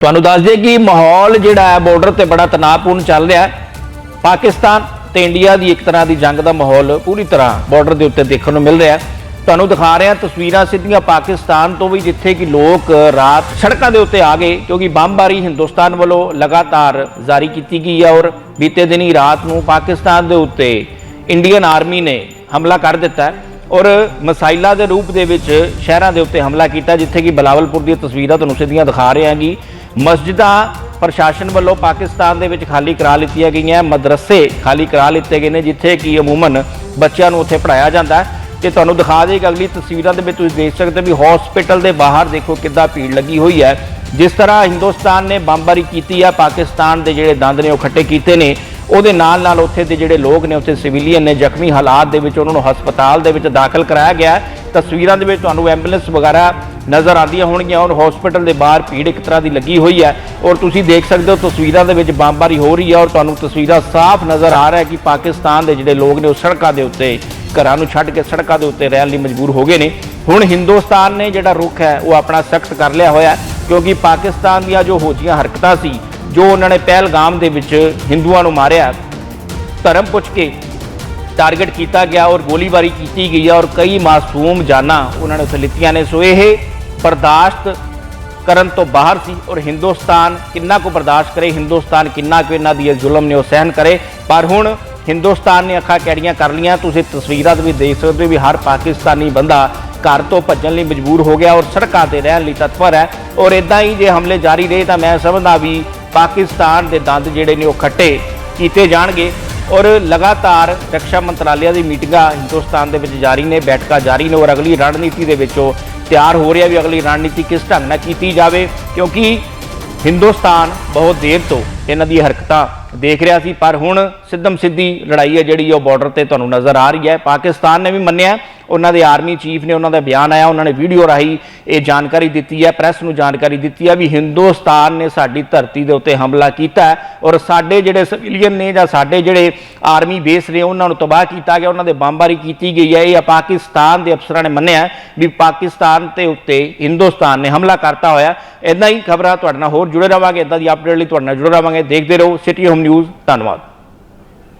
ਤੁਹਾਨੂੰ ਦੱਸ ਦਈਏ ਕਿ ਮਾਹੌਲ ਜਿਹੜਾ ਹੈ ਬਾਰਡਰ ਤੇ ਬੜਾ ਤਣਾਅਪੂਰਨ ਚੱਲ ਰਿਹਾ ਹੈ। ਪਾਕਿਸਤਾਨ ਤੇ ਇੰਡੀਆ ਦੀ ਇੱਕ ਤਰ੍ਹਾਂ ਦੀ ਜੰਗ ਦਾ ਮਾਹੌਲ ਪੂਰੀ ਤਰ੍ਹਾਂ ਬਾਰਡਰ ਦੇ ਉੱਤੇ ਦੇਖਣ ਨੂੰ ਮਿਲ ਰਿਹਾ ਹੈ। ਤੁਹਾਨੂੰ ਦਿਖਾ ਰਿਹਾ ਤਸਵੀਰਾਂ ਸਿੱਧੀਆਂ ਪਾਕਿਸਤਾਨ ਤੋਂ ਵੀ, ਜਿੱਥੇ ਕਿ ਲੋਕ ਰਾਤ ਸੜਕਾਂ ਦੇ ਉੱਤੇ ਆ ਗਏ, ਕਿਉਂਕਿ ਬੰਬਾਰੀ ਹਿੰਦੁਸਤਾਨ ਵੱਲੋਂ ਲਗਾਤਾਰ ਜਾਰੀ ਕੀਤੀ ਗਈ ਹੈ ਔਰ ਬੀਤੇ ਦਿਨੀ ਰਾਤ ਨੂੰ ਪਾਕਿਸਤਾਨ ਦੇ ਉੱਤੇ ਇੰਡੀਅਨ ਆਰਮੀ ਨੇ ਹਮਲਾ ਕਰ ਦਿੱਤਾ ਹੈ ਔਰ ਮਸਾਈਲਾ ਦੇ ਰੂਪ ਦੇ ਵਿੱਚ ਸ਼ਹਿਰਾਂ ਦੇ ਉੱਤੇ ਹਮਲਾ ਕੀਤਾ, ਜਿੱਥੇ ਕਿ ਬਲਾਵਲਪੁਰ ਦੀਆਂ ਤਸਵੀਰਾਂ ਤੁਹਾਨੂੰ ਸਿੱਧੀਆਂ ਦਿਖਾ ਰਿਹਾ ਹਾਂ ਮਸਜਿਦਾਂ ਪ੍ਰਸ਼ਾਸਨ ਵੱਲੋਂ ਪਾਕਿਸਤਾਨ ਦੇ ਵਿੱਚ ਖਾਲੀ ਕਰਾ ਲਿੱਤੀਆਂ ਗਈਆਂ ਮਦਰਸੇ ਖਾਲੀ ਕਰਾ ਲਿੱਤੇ ਗਏ ਨੇ, ਜਿੱਥੇ ਕਿ ਅਮੂਮਨ ਬੱਚਿਆਂ ਨੂੰ ਉੱਥੇ ਪੜਾਇਆ ਜਾਂਦਾ ਹੈ। ਤੇ ਤੁਹਾਨੂੰ ਦਿਖਾ ਦੇ ਇੱਕ ਅਗਲੀ ਤਸਵੀਰਾਂ ਦੇ ਵਿੱਚ ਤੁਸੀਂ ਦੇਖ ਸਕਦੇ ਹੋ ਵੀ ਹਸਪੀਟਲ ਦੇ ਬਾਹਰ ਦੇਖੋ ਕਿੱਦਾਂ ਭੀੜ ਲੱਗੀ ਹੋਈ ਹੈ। ਜਿਸ ਤਰ੍ਹਾਂ ਹਿੰਦੁਸਤਾਨ ਨੇ ਬੰਬਾਰੀ ਕੀਤੀ ਹੈ, ਪਾਕਿਸਤਾਨ ਦੇ ਜਿਹੜੇ ਦੰਦ ਨੇ ਉਹ ਖੱਟੇ ਕੀਤੇ ਨੇ। ਉਹਦੇ ਨਾਲ ਨਾਲ ਉੱਥੇ ਦੇ ਜਿਹੜੇ ਲੋਕ ਨੇ, ਉੱਥੇ ਸਿਵਿਲੀਅਨ ਨੇ, ਜ਼ਖਮੀ ਹਾਲਾਤ ਦੇ ਵਿੱਚ ਉਹਨਾਂ ਨੂੰ ਹਸਪਤਾਲ ਦੇ ਵਿੱਚ ਦਾਖਲ ਕਰਾਇਆ ਗਿਆ ਤਸਵੀਰਾਂ ਦੇ ਵਿੱਚ ਤੁਹਾਨੂੰ ਐਂਬੂਲੈਂਸ ਵਗੈਰਾ ਨਜ਼ਰ ਆਉਂਦੀਆਂ ਹੋਣਗੀਆਂ ਔਰ ਹਸਪੀਟਲ ਦੇ ਬਾਹਰ ਭੀੜ ਇੱਕ ਤਰ੍ਹਾਂ ਦੀ ਲੱਗੀ ਹੋਈ ਹੈ ਔਰ ਤੁਸੀਂ ਦੇਖ ਸਕਦੇ ਹੋ ਤਸਵੀਰਾਂ ਦੇ ਵਿੱਚ ਬੰਬਾਰੀ ਹੋ ਰਹੀ ਹੈ ਔਰ ਤੁਹਾਨੂੰ ਤਸਵੀਰਾਂ ਸਾਫ਼ ਨਜ਼ਰ ਆ ਰਿਹਾ ਕਿ ਪਾਕਿਸਤਾਨ ਦੇ ਜਿਹੜੇ ਲੋਕ ਨੇ ਉਹ ਸੜਕਾਂ ਦੇ ਉੱਤੇ ਘਰਾਂ ਨੂੰ ਛੱਡ ਕੇ ਸੜਕਾਂ ਦੇ ਉੱਤੇ ਰਹਿਣ ਲਈ ਮਜਬੂਰ ਹੋ ਗਏ ਨੇ। ਹੁਣ ਹਿੰਦੁਸਤਾਨ ਨੇ ਜਿਹੜਾ ਰੁਖ ਹੈ ਉਹ ਆਪਣਾ ਸਖਤ ਕਰ ਲਿਆ ਹੋਇਆ ਕਿਉਂਕਿ ਪਾਕਿਸਤਾਨ ਦੀਆਂ ਜੋ ਹੋਜੀਆਂ ਹਰਕਤਾਂ ਸੀ, ਜੋ ਉਹਨਾਂ ਨੇ ਪਹਿਲਗਾਮ ਦੇ ਵਿੱਚ ਹਿੰਦੂਆਂ ਨੂੰ ਮਾਰਿਆ, ਧਰਮ ਪੁੱਛ ਕੇ ਟਾਰਗੇਟ ਕੀਤਾ ਗਿਆ ਔਰ ਗੋਲੀਬਾਰੀ ਕੀਤੀ ਗਈ ਹੈ ਔਰ ਕਈ ਮਾਸੂਮ ਜਾਨਾਂ ਉਹਨਾਂ ਨੇ ਉੱਥੇ ਲਿੱਤੀਆਂ ਨੇ। ਸੋ ਇਹ ਬਰਦਾਸ਼ਤ ਕਰਨ ਤੋਂ ਬਾਹਰ ਸੀ ਔਰ ਹਿੰਦੁਸਤਾਨ ਕਿੰਨਾ ਕੁ ਬਰਦਾਸ਼ਤ ਕਰੇ, ਹਿੰਦੁਸਤਾਨ ਕਿੰਨਾ ਕੁ ਇਹਨਾਂ ਦੀ ਇਹ ਜ਼ੁਲਮ ਨੇ ਉਹ ਸਹਿਨ ਕਰੇ। ਪਰ ਹੁਣ ਹਿੰਦੁਸਤਾਨ ਨੇ ਅੱਖਾਂ ਕੈੜੀਆਂ ਕਰ ਲੀਆਂ ਤੁਸੀਂ ਤਸਵੀਰਾਂ ਦੇ ਵਿੱਚ ਦੇਖ ਸਕਦੇ ਹੋ ਵੀ ਹਰ ਪਾਕਿਸਤਾਨੀ ਬੰਦਾ ਘਰ ਤੋਂ ਭੱਜਣ ਲਈ ਮਜਬੂਰ ਹੋ ਗਿਆ ਔਰ ਸੜਕਾਂ ਤੇ ਰਹਿਣ ਲਈ ਤਤਪਰ ਹੈ। ਔਰ ਇਦਾਂ ਹੀ ਜੇ ਹਮਲੇ ਜਾਰੀ ਰਹੇ ਤਾਂ ਮੈਂ ਸਮਝਦਾ ਵੀ ਪਾਕਿਸਤਾਨ ਦੇ ਦੰਦ ਜਿਹੜੇ ਨੇ ਉਹ ਖੱਟੇ ਕੀਤੇ ਜਾਣਗੇ। ਔਰ ਲਗਾਤਾਰ ਰੱਖਿਆ ਮੰਤਰਾਲਿਆ ਦੀ ਮੀਟਿੰਗਾਂ ਹਿੰਦੁਸਤਾਨ ਦੇ ਵਿੱਚ ਜਾਰੀ ਨੇ, ਬੈਠਕਾਂ ਜਾਰੀ ਨੇ ਔਰ ਅਗਲੀ ਰਣਨੀਤੀ ਦੇ ਵਿੱਚ ਉਹ ਤਿਆਰ ਹੋ ਰਿਹਾ ਵੀ ਅਗਲੀ ਰਣਨੀਤੀ ਕਿਸ ਢੰਗ ਨਾਲ ਕੀਤੀ ਜਾਵੇ ਕਿਉਂਕਿ ਹਿੰਦੁਸਤਾਨ ਬਹੁਤ ਦੇਰ ਤੋਂ ਇਹਨਾਂ ਦੀ ਹਰਕਤਾਂ ਦੇਖ ਰਿਹਾ ਸੀ, ਪਰ ਹੁਣ ਸਿੱਧਮ ਸਿੱਧੀ ਲੜਾਈ ਹੈ ਜਿਹੜੀ ਉਹ ਬਾਰਡਰ ਤੇ ਤੁਹਾਨੂੰ ਨਜ਼ਰ ਆ ਰਹੀ ਹੈ। ਪਾਕਿਸਤਾਨ ਨੇ ਵੀ ਮੰਨਿਆ, ਉਹਨਾਂ ਦੇ ਆਰਮੀ ਚੀਫ ਨੇ ਉਹਨਾਂ ਦਾ ਬਿਆਨ ਆਇਆ, ਉਹਨਾਂ ਨੇ ਵੀਡੀਓ ਰਾਹੀਂ ਇਹ ਜਾਣਕਾਰੀ ਦਿੱਤੀ ਹੈ ਪ੍ਰੈਸ ਨੂੰ ਜਾਣਕਾਰੀ ਦਿੱਤੀ ਹੈ ਵੀ ਹਿੰਦੁਸਤਾਨ ਨੇ ਸਾਡੀ ਧਰਤੀ ਦੇ ਉੱਤੇ ਹਮਲਾ ਕੀਤਾ ਔਰ ਸਾਡੇ ਜਿਹੜੇ ਸਿਵਿਲੀਅਨ ਨੇ ਜਾਂ ਸਾਡੇ ਜਿਹੜੇ ਆਰਮੀ ਬੇਸ ਨੇ, ਉਹਨਾਂ ਨੂੰ ਤਬਾਹ ਕੀਤਾ ਗਿਆ, ਉਹਨਾਂ ਦੇ ਬੰਬਾਰੀ ਕੀਤੀ ਗਈ ਹੈ। ਇਹ ਪਾਕਿਸਤਾਨ ਦੇ ਅਫਸਰਾਂ ਨੇ ਮੰਨਿਆ ਵੀ ਪਾਕਿਸਤਾਨ ਤੇ ਉੱਤੇ ਹਿੰਦੁਸਤਾਨ ਨੇ ਹਮਲਾ ਕਰਤਾ ਹੋਇਆ। ਇਦਾਂ ਹੀ ਖਬਰਾਂ ਤੁਹਾਡੇ ਨਾਲ ਹੋਰ ਜੁੜੇ ਰਵਾਂਗੇ ਇਦਾਂ ਦੀ ਅਪਡੇਟ ਲਈ ਤੁਹਾਡੇ ਨਾਲ ਜੁੜੇ ਰਵਾਂਗੇ। ਦੇਖਦੇ ਰਹੋ ਸਿਟੀ ਹੋਮ ਨਿਊਜ਼ ਧੰਨਵਾਦ